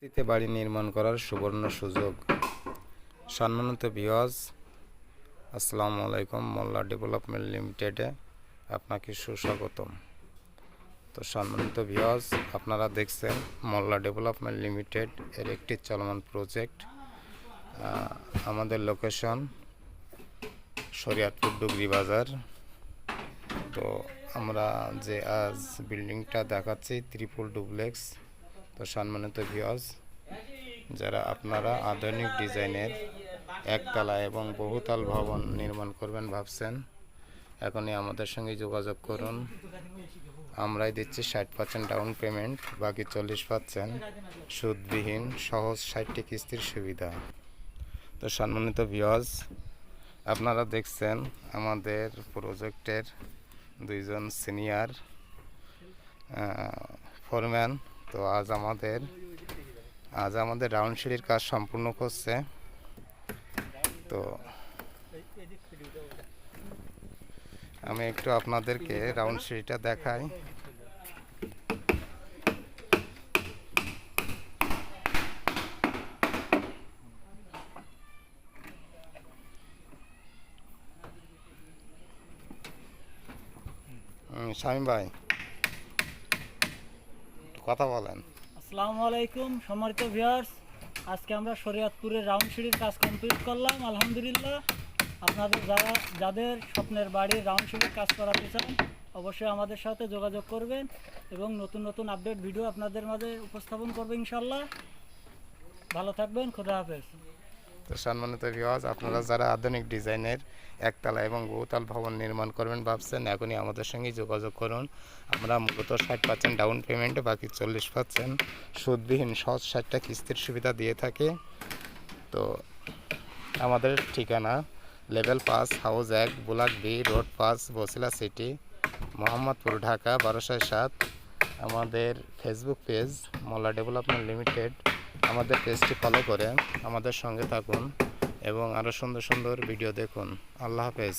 কিস্তিতে বাড়ি নির্মাণ করার সুবর্ণ সুযোগ। সম্মানিত বিওয়াজ আসসালামু আলাইকুম মোল্লা ডেভেলপমেন্ট লিমিটেডে আপনাকে সুস্বাগতম। তো সম্মানিত বিওয়াজ আপনারা দেখছেন মোল্লা ডেভেলপমেন্ট লিমিটেড এর একটি চলমান প্রজেক্ট আমাদের লোকেশন শরিয়াতপুর ডুগরি বাজার। তো আমরা যে আজ বিল্ডিংটা দেখাচ্ছি, ত্রিপুল ডুপ্লেক্স। তো সম্মানিত ভিওজ যারা আপনারা আধুনিক ডিজাইনের একতলা এবং বহুতল ভবন নির্মাণ করবেন ভাবছেন, এখনই আমাদের সঙ্গে যোগাযোগ করুন। আমরাই দিচ্ছি ষাট পার্সেন্ট ডাউন পেমেন্ট বাকি চল্লিশ পার্সেন্ট সুদবিহীন, সহজ ষাটটি কিস্তির সুবিধা। তো সম্মানিত ভিওজ আপনারা দেখছেন আমাদের প্রজেক্টের দুইজন সিনিয়র ফোরম্যান তো আজ আমাদের আজ আমাদের রাউন্ড সিঁড়ির কাজ সম্পূর্ণ করছে তো আমি একটু আপনাদেরকে রাউন্ড সিঁড়িটা দেখাই শামীম ভাই কথা বলেন। আসসালামু আলাইকুম, সম্মানিত ভিউয়ার্স আজকে আমরা শরীয়তপুরের রাউন্ড সিঁড়ির কাজ কমপ্লিট করলাম, আলহামদুলিল্লাহ। আপনাদের যারা, যাদের স্বপ্নের বাড়ির রাউন্ড সিঁড়ির কাজ করাতে চান, অবশ্যই আমাদের সাথে যোগাযোগ করবেন এবং নতুন নতুন আপডেট ভিডিও আপনাদের মাঝে উপস্থাপন করবে ইনশাল্লাহ ভালো থাকবেন, খুদা হাফেজ। তো সম্মানিত ভিওয়াজ আপনারা যারা আধুনিক ডিজাইনের একতলা এবং বহুতল ভবন নির্মাণ করবেন ভাবছেন, এখনই আমাদের সঙ্গে যোগাযোগ করুন। আমরা মূলত ষাট পার্সেন্ট ডাউন পেমেন্টে বাকি চল্লিশ পার্সেন্ট সুদবিহীন সহজ ষাটটা কিস্তির সুবিধা দিয়ে থাকে। তো আমাদের ঠিকানা লেভেল পাস হাউস এক, বুলাক B, road pass Basila city, Mohammadpur, Dhaka, বারোশো সাত। আমাদের Facebook page Molla development limited. আমাদের পেজটি ফলো করে আমাদের সঙ্গে থাকুন এবং আরও সুন্দর সুন্দর ভিডিও দেখুন। আল্লাহ হাফেজ।